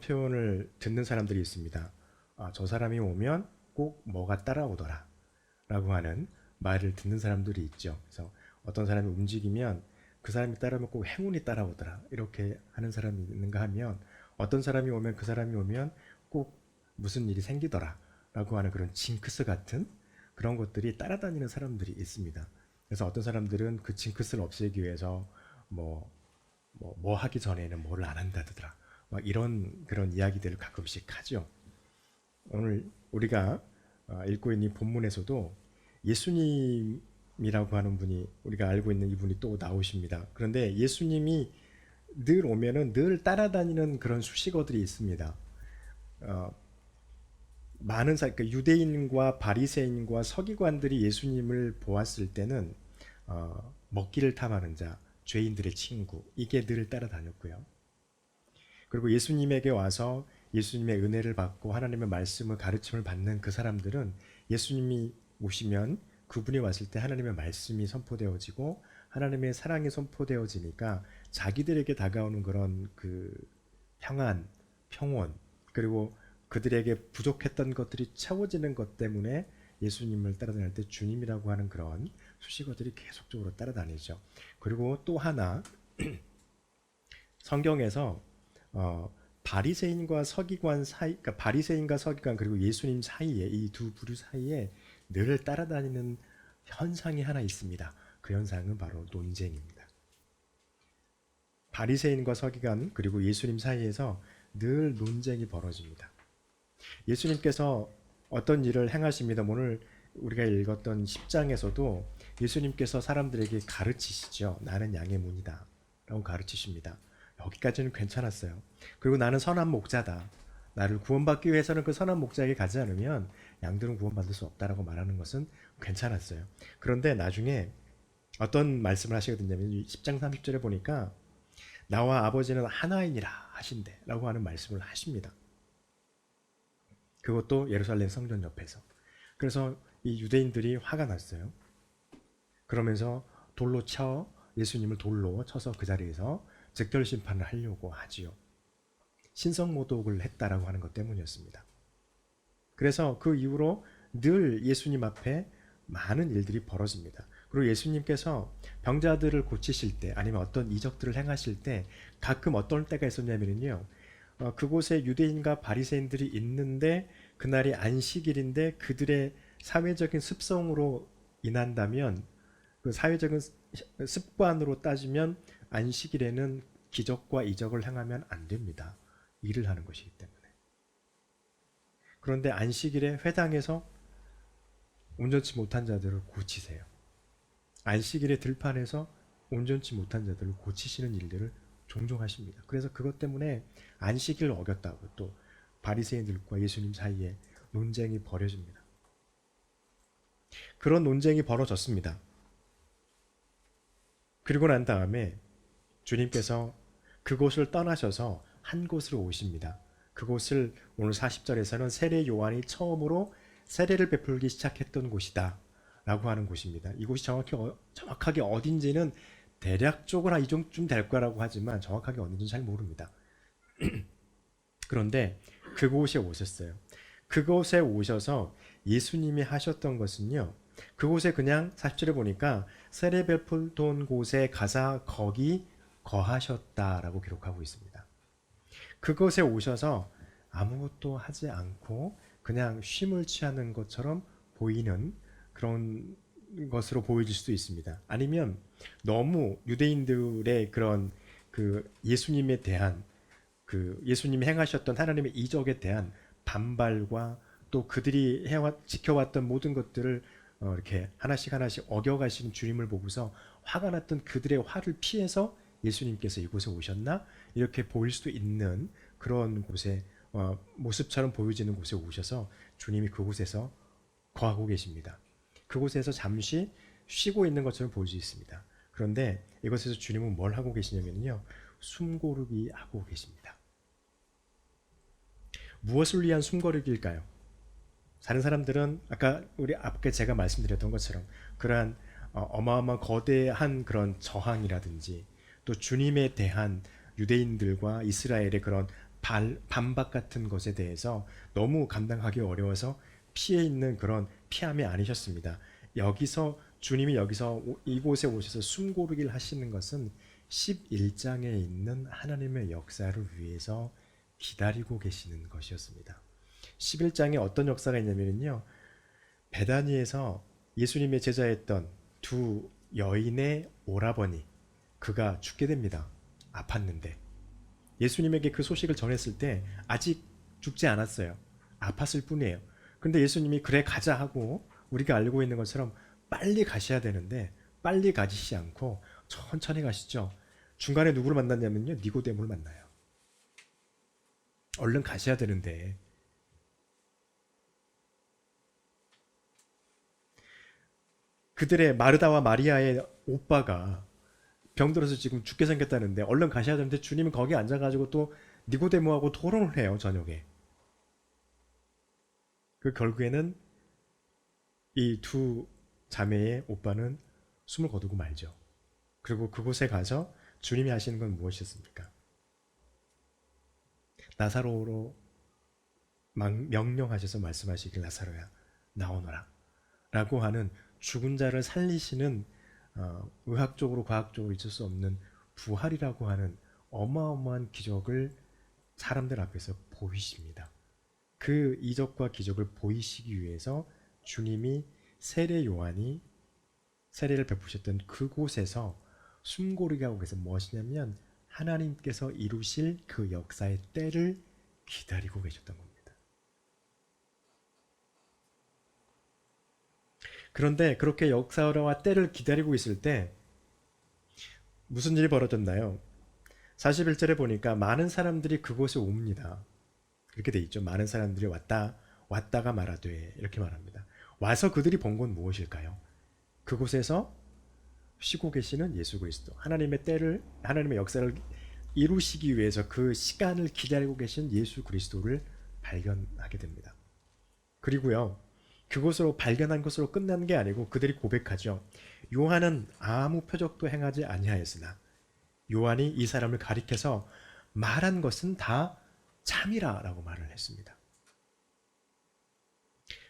표현을 듣는 사람들이 있습니다. 아, 저 사람이 오면 꼭 뭐가 따라오더라. 라고 하는 말을 듣는 사람들이 있죠. 그래서 어떤 사람이 움직이면 그 사람이 따라오면 꼭 행운이 따라오더라. 이렇게 하는 사람이 있는가 하면 어떤 사람이 오면 그 사람이 오면 꼭 무슨 일이 생기더라. 라고 하는 그런 징크스 같은 그런 것들이 따라다니는 사람들이 있습니다. 그래서 어떤 사람들은 그 징크스를 없애기 위해서 뭐, 뭐, 뭐 하기 전에는 뭐를 안 한다더라. 막 이런 그런 이야기들을 가끔씩 하죠. 오늘 우리가 어, 읽고 있는 이 본문에서도 예수님이라고 하는 분이 우리가 알고 있는 이분이 또 나오십니다. 그런데 예수님이 늘 오면은 늘 따라다니는 그런 수식어들이 있습니다. 어, 많은 사, 그러니까 유대인과 바리새인과 서기관들이 예수님을 보았을 때는 어, 먹기를 탐하는 자, 죄인들의 친구 이게 늘 따라다녔고요. 그리고 예수님에게 와서 예수님의 은혜를 받고 하나님의 말씀을 가르침을 받는 그 사람들은 예수님이 오시면 그분이 왔을 때 하나님의 말씀이 선포되어지고 하나님의 사랑이 선포되어지니까 자기들에게 다가오는 그런 그 평안, 평온 그리고 그들에게 부족했던 것들이 채워지는 것 때문에 예수님을 따라다닐 때 주님이라고 하는 그런 수식어들이 계속적으로 따라다니죠. 그리고 또 하나 성경에서 어, 바리새인과 서기관 사이, 그러니까 바리새인과 서기관 그리고 예수님 사이에 이 두 부류 사이에 늘 따라다니는 현상이 하나 있습니다. 그 현상은 바로 논쟁입니다. 바리새인과 서기관 그리고 예수님 사이에서 늘 논쟁이 벌어집니다. 예수님께서 어떤 일을 행하십니다. 오늘 우리가 읽었던 10장에서도 예수님께서 사람들에게 가르치시죠. 나는 양의 문이다. 라고 가르치십니다. 여기까지는 괜찮았어요. 그리고 나는 선한 목자다. 나를 구원받기 위해서는 그 선한 목자에게 가지 않으면 양들은 구원받을 수 없다라고 말하는 것은 괜찮았어요. 그런데 나중에 어떤 말씀을 하시게 됐냐면 10장 30절에 보니까 나와 아버지는 하나이니라 하신대 라고 하는 말씀을 하십니다. 그것도 예루살렘 성전 옆에서. 그래서 이 유대인들이 화가 났어요. 그러면서 돌로 쳐 예수님을 돌로 쳐서 그 자리에서 즉결 심판을 하려고 하지요. 신성 모독을 했다라고 하는 것 때문이었습니다. 그래서 그 이후로 늘 예수님 앞에 많은 일들이 벌어집니다. 그리고 예수님께서 병자들을 고치실 때 아니면 어떤 이적들을 행하실 때 가끔 어떤 때가 있었냐면요. 어, 그곳에 유대인과 바리새인들이 있는데 그날이 안식일인데 그들의 사회적인 습성으로 인한다면 그 사회적인 습관으로 따지면 안식일에는 기적과 이적을 행하면 안 됩니다. 일을 하는 것이기 때문에. 그런데 안식일에 회당에서 온전치 못한 자들을 고치세요. 안식일에 들판에서 온전치 못한 자들을 고치시는 일들을 종종 하십니다. 그래서 그것 때문에 안식일을 어겼다고 또 바리새인들과 예수님 사이에 논쟁이 벌어집니다. 그런 논쟁이 벌어졌습니다. 그리고 난 다음에 주님께서 그곳을 떠나셔서 한 곳으로 오십니다. 그곳을 오늘 40절에서는 세례 요한이 처음으로 세례를 베풀기 시작했던 곳이다. 라고 하는 곳입니다. 이곳이 정확히 어, 정확하게 어딘지는 대략적으로 이 정도쯤 될 거라고 하지만 정확하게 어딘지는 잘 모릅니다. 그런데 그곳에 오셨어요. 그곳에 오셔서 예수님이 하셨던 것은요. 그곳에 그냥 40절에 보니까 세례 베풀던 곳에 가사 거기 거하셨다라고 기록하고 있습니다. 그곳에 오셔서 아무것도 하지 않고 그냥 쉼을 취하는 것처럼 보이는 그런 것으로 보여질 수도 있습니다. 아니면 너무 유대인들의 그런 그 예수님에 대한 그 예수님이 행하셨던 하나님의 이적에 대한 반발과 또 그들이 해왔 지켜왔던 모든 것들을 어, 이렇게 하나씩 하나씩 어겨가시는 주님을 보고서 화가 났던 그들의 화를 피해서 예수님께서 이곳에 오셨나 이렇게 보일 수도 있는 그런 곳에 어, 모습처럼 보여지는 곳에 오셔서 주님이 그곳에서 거하고 계십니다. 그곳에서 잠시 쉬고 있는 것처럼 보일 수 있습니다. 그런데 이것에서 주님은 뭘 하고 계시냐면요. 숨고르기 하고 계십니다. 무엇을 위한 숨고르기일까요? 다른 사람들은 아까 우리 앞에 제가 말씀드렸던 것처럼 그러한 어, 어마어마한 거대한 그런 저항이라든지 또 주님에 대한 유대인들과 이스라엘의 그런 발, 반박 같은 것에 대해서 너무 감당하기 어려워서 피해 있는 그런 피함이 아니셨습니다. 여기서 주님이 여기서 오- 이곳에 오셔서 숨고르기를 하시는 것은 11장에 있는 하나님의 역사를 위해서 기다리고 계시는 것이었습니다. 11장에 어떤 역사가 있냐면요. 베다니에서 예수님의 제자였던 두 여인의 오라버니 그가 죽게 됩니다. 아팠는데 예수님에게 그 소식을 전했을 때 아직 죽지 않았어요. 아팠을 뿐이에요. 근데 예수님이 그래 가자 하고 우리가 알고 있는 것처럼 빨리 가셔야 되는데 빨리 가시지 않고 천천히 가시죠. 중간에 누구를 만났냐면요. 니고데모를 만나요. 얼른 가셔야 되는데 그들의 마르다와 마리아의 오빠가 병들어서 지금 죽게 생겼다는데 얼른 가셔야 되는데 주님은 거기 앉아가지고 또 니고데모하고 토론을 해요 저녁에. 그 결국에는 이 두 자매의 오빠는 숨을 거두고 말죠. 그리고 그곳에 가서 주님이 하시는 건 무엇이었습니까? 나사로로 막- 명령하셔서 말씀하시길 나사로야 나오너라 라고 하는 죽은 자를 살리시는 어, 의학적으로 과학적으로 있을 수 없는 부활이라고 하는 어마어마한 기적을 사람들 앞에서 보이십니다. 그 이적과 기적을 보이시기 위해서 주님이 세례 요한이 세례를 베푸셨던 그곳에서 숨고르게 하고 계서 무엇이냐면 하나님께서 이루실 그 역사의 때를 기다리고 계셨던 겁니다. 그런데 그렇게 역사와 때를 기다리고 있을 때 무슨 일이 벌어졌나요? 41절에 보니까 많은 사람들이 그곳에 옵니다. 그렇게 돼 있죠. 많은 사람들이 왔다 왔다가 말하되 이렇게 말합니다. 와서 그들이 본 건 무엇일까요? 그곳에서 쉬고 계시는 예수 그리스도 하나님의 때를 하나님의 역사를 이루시기 위해서 그 시간을 기다리고 계신 예수 그리스도를 발견하게 됩니다. 그리고요. 그곳으로 발견한 것으로 끝나는 게 아니고 그들이 고백하죠. 요한은 아무 표적도 행하지 아니하였으나 요한이 이 사람을 가리켜서 말한 것은 다 참이라라고 말을 했습니다.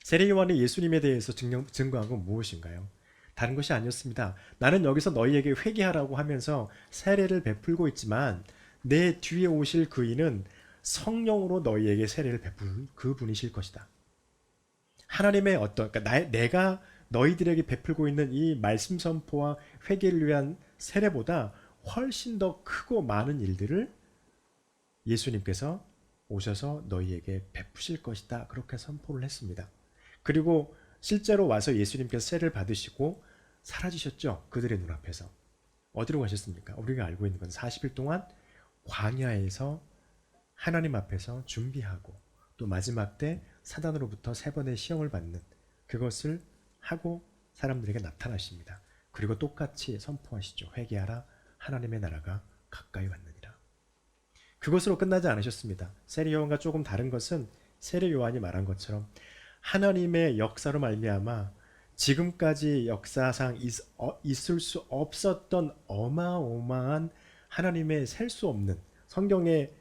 세례 요한이 예수님에 대해서 증거한 건 무엇인가요? 다른 것이 아니었습니다. 나는 여기서 너희에게 회개하라고 하면서 세례를 베풀고 있지만 내 뒤에 오실 그이는 성령으로 너희에게 세례를 베풀 그 분이실 것이다. 하나님의 어떤 그러니까 나, 내가 너희들에게 베풀고 있는 이 말씀 선포와 회개를 위한 세례보다 훨씬 더 크고 많은 일들을 예수님께서 오셔서 너희에게 베푸실 것이다. 그렇게 선포를 했습니다. 그리고 실제로 와서 예수님께서 세례를 받으시고 사라지셨죠. 그들의 눈앞에서. 어디로 가셨습니까? 우리가 알고 있는 건 40일 동안 광야에서 하나님 앞에서 준비하고 또 마지막 때 사단으로부터 세 번의 시험을 받는 그것을 하고 사람들에게 나타나십니다. 그리고 똑같이 선포하시죠. 회개하라. 하나님의 나라가 가까이 왔느니라. 그것으로 끝나지 않으셨습니다. 세례 요한과 조금 다른 것은 세례 요한이 말한 것처럼 하나님의 역사로 말미암아 지금까지 역사상 있, 어, 있을 수 없었던 어마어마한 하나님의 셀 수 없는 성경의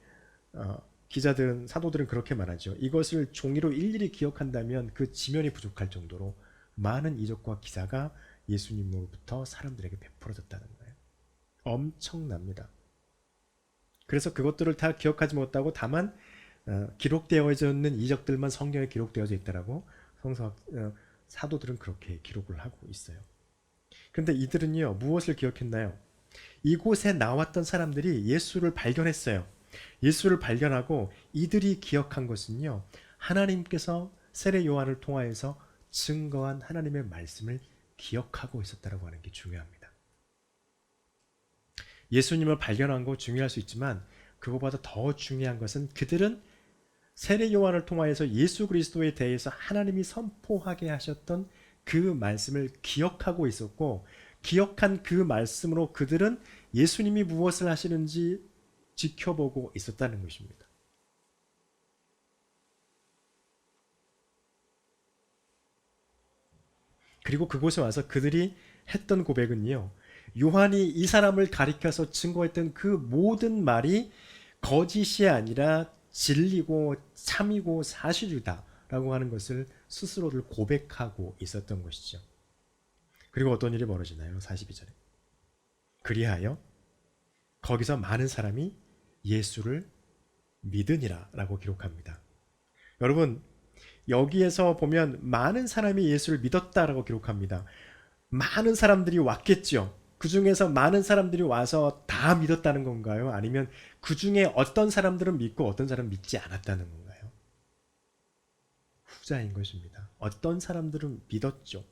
어, 기자들은 사도들은 그렇게 말하죠. 이것을 종이로 일일이 기억한다면 그 지면이 부족할 정도로 많은 이적과 기사가 예수님으로부터 사람들에게 베풀어졌다는 거예요. 엄청납니다. 그래서 그것들을 다 기억하지 못하고 다만 어, 기록되어져 있는 이적들만 성경에 기록되어져 있다라고 성서 어, 사도들은 그렇게 기록을 하고 있어요. 그런데 이들은요 무엇을 기억했나요? 이곳에 나왔던 사람들이 예수를 발견했어요. 예수를 발견하고 이들이 기억한 것은요 하나님께서 세례 요한을 통하여서 증거한 하나님의 말씀을 기억하고 있었다라고 하는 게 중요합니다. 예수님을 발견한 거 중요할 수 있지만 그거보다 더 중요한 것은 그들은 세례 요한을 통하여서 예수 그리스도에 대해서 하나님이 선포하게 하셨던 그 말씀을 기억하고 있었고 기억한 그 말씀으로 그들은 예수님이 무엇을 하시는지 지켜보고 있었다는 것입니다. 그리고 그곳에 와서 그들이 했던 고백은요. 요한이 이 사람을 가리켜서 증거했던 그 모든 말이 거짓이 아니라 진리고 참이고 사실이다라고 하는 것을 스스로를 고백하고 있었던 것이죠. 그리고 어떤 일이 벌어지나요? 42절에. 그리하여 거기서 많은 사람이 예수를 믿으니라 라고 기록합니다. 여러분 여기에서 보면 많은 사람이 예수를 믿었다라고 기록합니다. 많은 사람들이 왔겠죠. 그 중에서 많은 사람들이 와서 다 믿었다는 건가요? 아니면 그 중에 어떤 사람들은 믿고 어떤 사람은 믿지 않았다는 건가요? 후자인 것입니다. 어떤 사람들은 믿었죠.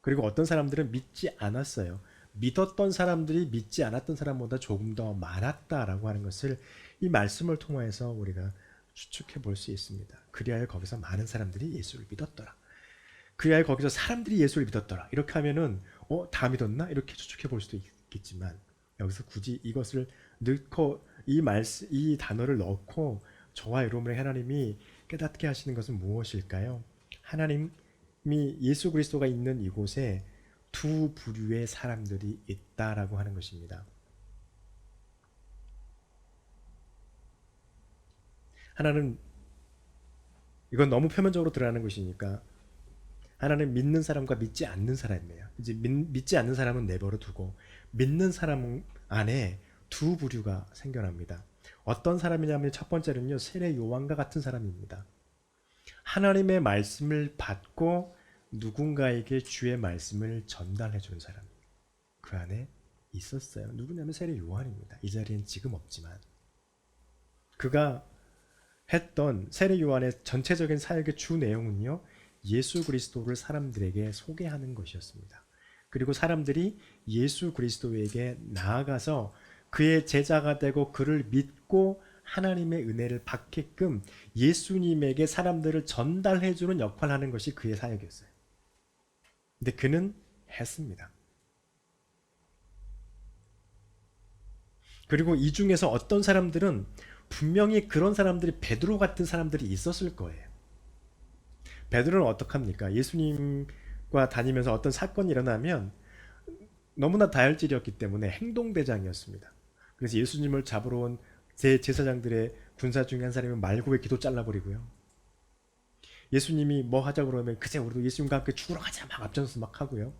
그리고 어떤 사람들은 믿지 않았어요. 믿었던 사람들이 믿지 않았던 사람보다 조금 더 많았다라고 하는 것을 이 말씀을 통해서 우리가 추측해 볼 수 있습니다. 그리하여 거기서 많은 사람들이 예수를 믿었더라. 그리하여 거기서 사람들이 예수를 믿었더라. 이렇게 하면은 어, 다 믿었나? 이렇게 추측해 볼 수도 있겠지만 여기서 굳이 이것을 넣고 이 말씀 이 단어를 넣고 저와 여러분의 하나님이 깨닫게 하시는 것은 무엇일까요? 하나님이 예수 그리스도가 있는 이곳에 두 부류의 사람들이 있다라고 하는 것입니다. 하나는 이건 너무 표면적으로 드러나는 것이니까 하나는 믿는 사람과 믿지 않는 사람이에요. 이제 믿, 지 않는 사람은 내버려 두고 믿는 사람 안에 두 부류가 생겨납니다. 어떤 사람이냐면 첫 번째는요 세례 요한과 같은 사람입니다. 하나님의 말씀을 받고 누군가에게 주의 말씀을 전달해 주는 사람. 그 안에 있었어요. 누구냐면 세례 요한입니다. 이 자리엔 지금 없지만 그가 했던 세례 요한의 전체적인 사역의 주 내용은요. 예수 그리스도를 사람들에게 소개하는 것이었습니다. 그리고 사람들이 예수 그리스도에게 나아가서 그의 제자가 되고 그를 믿고 하나님의 은혜를 받게끔 예수님에게 사람들을 전달해 주는 역할을 하는 것이 그의 사역이었어요. 근데 그는 했습니다. 그리고 이 중에서 어떤 사람들은 분명히 그런 사람들이 베드로 같은 사람들이 있었을 거예요. 베드로는 어떡합니까? 예수님과 다니면서 어떤 사건이 일어나면 너무나 다혈질이었기 때문에 행동대장이었습니다. 그래서 예수님을 잡으러 온 제 제사장들의 군사 중에 한 사람이 말고의 기도 잘라버리고요. 예수님이 뭐 하자 그러면 그제 우리도 예수님과 함께 죽으러 가자 막 앞장서서 막 하고요.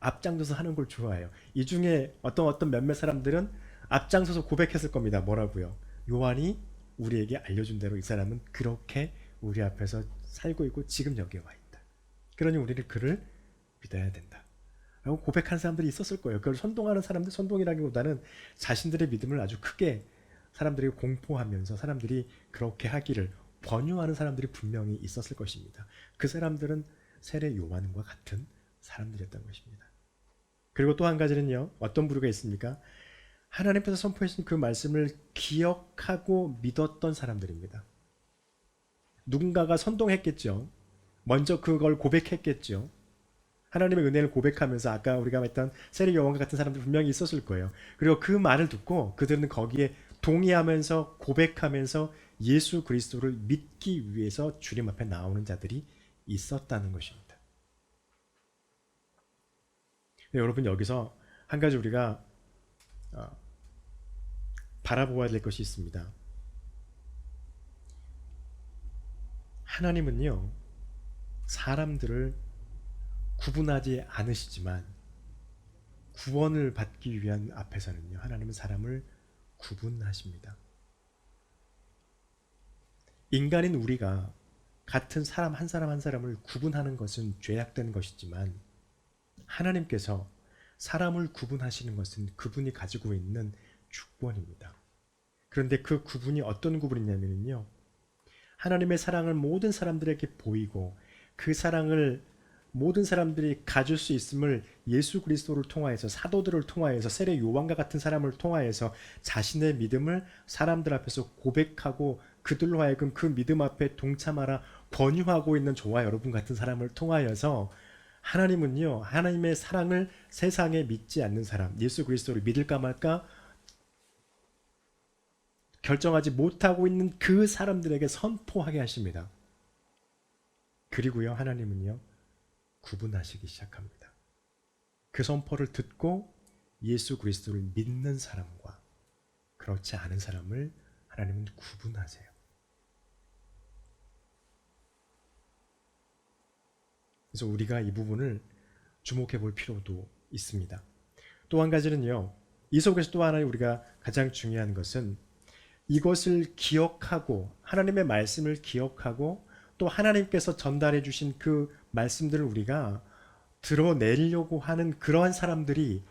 앞장서서 하는 걸 좋아해요. 이 중에 어떤 어떤 몇몇 사람들은 앞장서서 고백했을 겁니다. 뭐라고요? 요한이 우리에게 알려준 대로 이 사람은 그렇게 우리 앞에서 살고 있고 지금 여기에 와 있다. 그러니 우리는 그를 믿어야 된다. 라고 고백한 사람들이 있었을 거예요. 그걸 선동하는 사람들, 선동이라기보다는 자신들의 믿음을 아주 크게 사람들이 공포하면서 사람들이 그렇게 하기를 권유하는 사람들이 분명히 있었을 것입니다. 그 사람들은 세례 요한과 같은 사람들이었던 것입니다. 그리고 또 한 가지는요, 어떤 부류가 있습니까? 하나님께서 선포하신 그 말씀을 기억하고 믿었던 사람들입니다. 누군가가 선동했겠죠. 먼저 그걸 고백했겠죠. 하나님의 은혜를 고백하면서 아까 우리가 했던 세례 요한과 같은 사람들 분명히 있었을 거예요. 그리고 그 말을 듣고 그들은 거기에 동의하면서 고백하면서 예수 그리스도를 믿기 위해서 주님 앞에 나오는 자들이 있었다는 것입니다. 네, 여러분 여기서 한 가지 우리가 어, 바라보아야 될 것이 있습니다. 하나님은요, 사람들을 구분하지 않으시지만 구원을 받기 위한 앞에서는요, 하나님은 사람을 구분하십니다. 인간인 우리가 같은 사람 한 사람 한 사람을 구분하는 것은 죄악된 것이지만 하나님께서 사람을 구분하시는 것은 그분이 가지고 있는 주권입니다. 그런데 그 구분이 어떤 구분이냐면요. 하나님의 사랑을 모든 사람들에게 보이고 그 사랑을 모든 사람들이 가질 수 있음을 예수 그리스도를 통하여서 사도들을 통하여서 세례 요한과 같은 사람을 통하여서 자신의 믿음을 사람들 앞에서 고백하고 그들로 하여금 그 믿음 앞에 동참하라 권유하고 있는 저와 여러분 같은 사람을 통하여서 하나님은요 하나님의 사랑을 세상에 믿지 않는 사람 예수 그리스도를 믿을까 말까 결정하지 못하고 있는 그 사람들에게 선포하게 하십니다. 그리고요, 하나님은요, 구분하시기 시작합니다. 그 선포를 듣고 예수 그리스도를 믿는 사람과 그렇지 않은 사람을 하나님은 구분하세요. 그래서 우리가 이 부분을 주목해 볼 필요도 있습니다. 또 한 가지는요. 이 속에서 또 하나 우리가 가장 중요한 것은 이것을 기억하고 하나님의 말씀을 기억하고 또 하나님께서 전달해 주신 그 말씀들을 우리가 드러내려고 하는 그러한 사람들이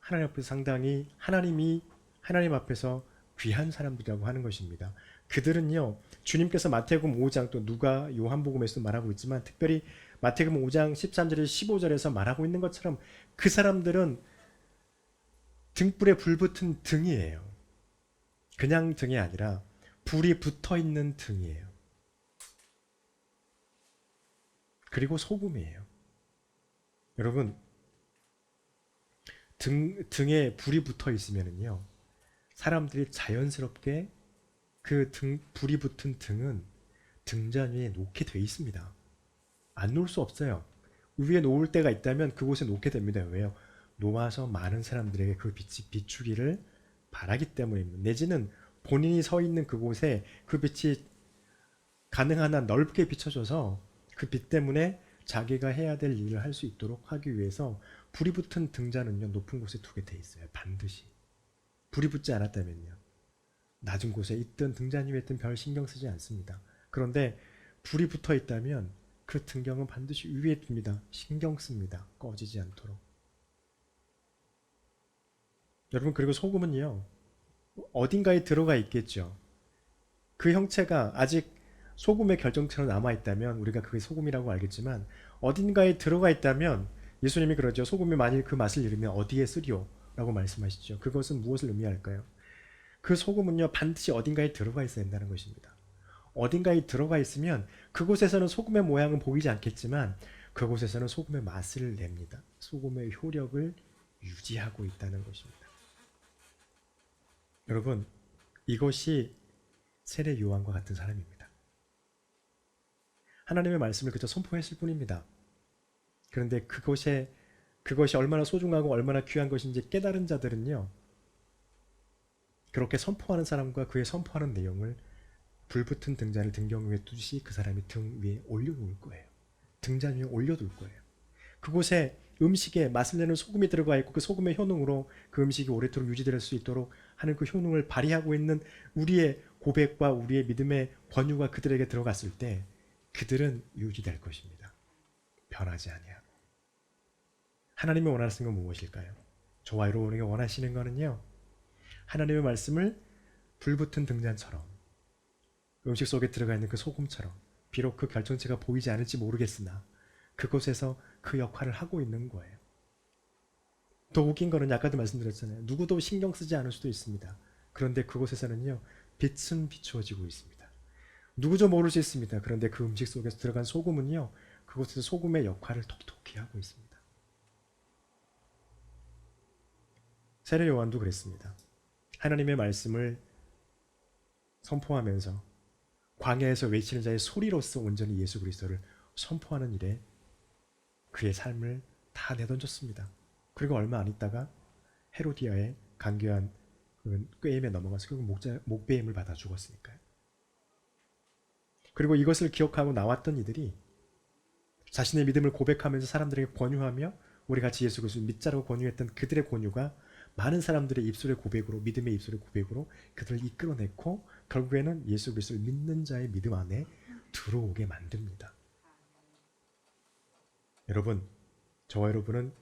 하나님 앞에서 상당히 하나님이 하나님 앞에서 귀한 사람들이라고 하는 것입니다. 그들은요 주님께서 마태복음 5장 또 누가 요한복음에서 말하고 있지만 특별히 마태복음 5장 13절에서 15절에서 말하고 있는 것처럼 그 사람들은 등불에 불 붙은 등이에요. 그냥 등이 아니라 불이 붙어 있는 등이에요. 그리고 소금이에요. 여러분 등 등에 불이 붙어 있으면은요 사람들이 자연스럽게 그 등 불이 붙은 등은 등잔 위에 놓게 돼 있습니다. 안 놓을 수 없어요. 위에 놓을 때가 있다면 그곳에 놓게 됩니다. 왜요? 놓아서 많은 사람들에게 그 빛이 비추기를 바라기 때문입니다. 내지는 본인이 서 있는 그곳에 그 빛이 가능한 한 넓게 비춰져서 그 빛 때문에 자기가 해야 될 일을 할 수 있도록 하기 위해서 불이 붙은 등잔은요 높은 곳에 두게 돼 있어요. 반드시 불이 붙지 않았다면요 낮은 곳에 있든 등잔 위에 있든 별 신경 쓰지 않습니다. 그런데 불이 붙어 있다면 그 등경은 반드시 위에 둡니다. 신경 씁니다. 꺼지지 않도록. 여러분 그리고 소금은요 어딘가에 들어가 있겠죠. 그 형체가 아직 소금의 결정체로 남아 있다면 우리가 그게 소금이라고 알겠지만 어딘가에 들어가 있다면 예수님이 그러죠. 소금이 만일 그 맛을 잃으면 어디에 쓰리오라고 말씀하시죠. 그것은 무엇을 의미할까요? 그 소금은요 반드시 어딘가에 들어가 있어야 된다는 것입니다. 어딘가에 들어가 있으면 그곳에서는 소금의 모양은 보이지 않겠지만 그곳에서는 소금의 맛을 냅니다. 소금의 효력을 유지하고 있다는 것입니다. 여러분 이것이 세례 요한과 같은 사람입니다. 하나님의 말씀을 그저 선포했을 뿐입니다. 그런데 그것에 그것이 얼마나 소중하고 얼마나 귀한 것인지 깨달은 자들은요. 그렇게 선포하는 사람과 그의 선포하는 내용을 불붙은 등잔을 등경 위에 두듯이 그 사람이 등 위에 올려놓을 거예요. 등잔 위에 올려둘 거예요. 그곳에 음식에 맛을 내는 소금이 들어가 있고 그 소금의 효능으로 그 음식이 오래도록 유지될 수 있도록 하는 그 효능을 발휘하고 있는 우리의 고백과 우리의 믿음의 권유가 그들에게 들어갔을 때 그들은 유지될 것입니다. 변하지 아니하고. 하나님이 원하시는 건 무엇일까요? 저와 여러분에게 원하시는 거는요. 하나님의 말씀을 불붙은 등잔처럼 음식 속에 들어가 있는 그 소금처럼 비록 그 결정체가 보이지 않을지 모르겠으나 그곳에서 그 역할을 하고 있는 거예요. 더 웃긴 거는 아까도 말씀드렸잖아요. 누구도 신경 쓰지 않을 수도 있습니다. 그런데 그곳에서는요, 빛은 비추어지고 있습니다. 누구도 모를 수 있습니다. 그런데 그 음식 속에서 들어간 소금은요, 그곳에서 소금의 역할을 톡톡히 하고 있습니다. 세례 요한도 그랬습니다. 하나님의 말씀을 선포하면서 광야에서 외치는 자의 소리로서 온전히 예수 그리스도를 선포하는 일에 그의 삶을 다 내던졌습니다. 그리고 얼마 안 있다가 헤로디아의 간교한 그 꾀임에 넘어가서 결국 목자, 목배임을 받아 죽었으니까요. 그리고 이것을 기억하고 나왔던 이들이 자신의 믿음을 고백하면서 사람들에게 권유하며 우리 같이 예수 그리스도를 믿자라고 권유했던 그들의 권유가 많은 사람들의 입술의 고백으로 믿음의 입술의 고백으로 그들을 이끌어냈고 결국에는 예수 그리스도를 믿는 자의 믿음 안에 들어오게 만듭니다. 여러분, 저와 여러분은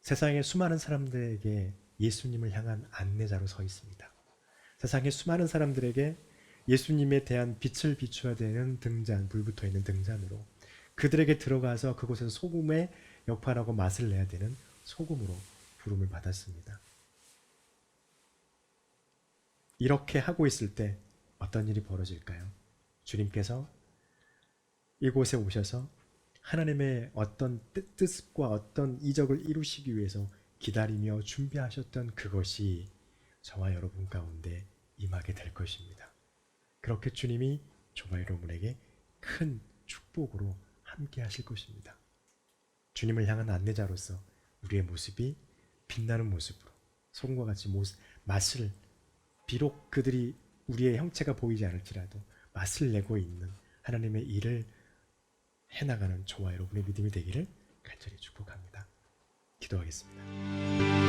세상의 수많은 사람들에게 예수님을 향한 안내자로 서 있습니다. 세상의 수많은 사람들에게 예수님에 대한 빛을 비춰야 되는 등잔, 불 붙어 있는 등잔으로 그들에게 들어가서 그곳에서 소금의 역할하고 맛을 내야 되는 소금으로 부름을 받았습니다. 이렇게 하고 있을 때 어떤 일이 벌어질까요? 주님께서 이곳에 오셔서 하나님의 어떤 뜻, 뜻과 어떤 이적을 이루시기 위해서 기다리며 준비하셨던 그것이 저와 여러분 가운데 임하게 될 것입니다. 그렇게 주님이 저와 여러분에게 큰 축복으로 함께 하실 것입니다. 주님을 향한 안내자로서 우리의 모습이 빛나는 모습으로 소금과 같이 모습, 맛을 비록 그들이 우리의 형체가 보이지 않을지라도 맛을 내고 있는 하나님의 일을 해나가는 저와 여러분의 믿음이 되기를 간절히 축복합니다. 기도하겠습니다.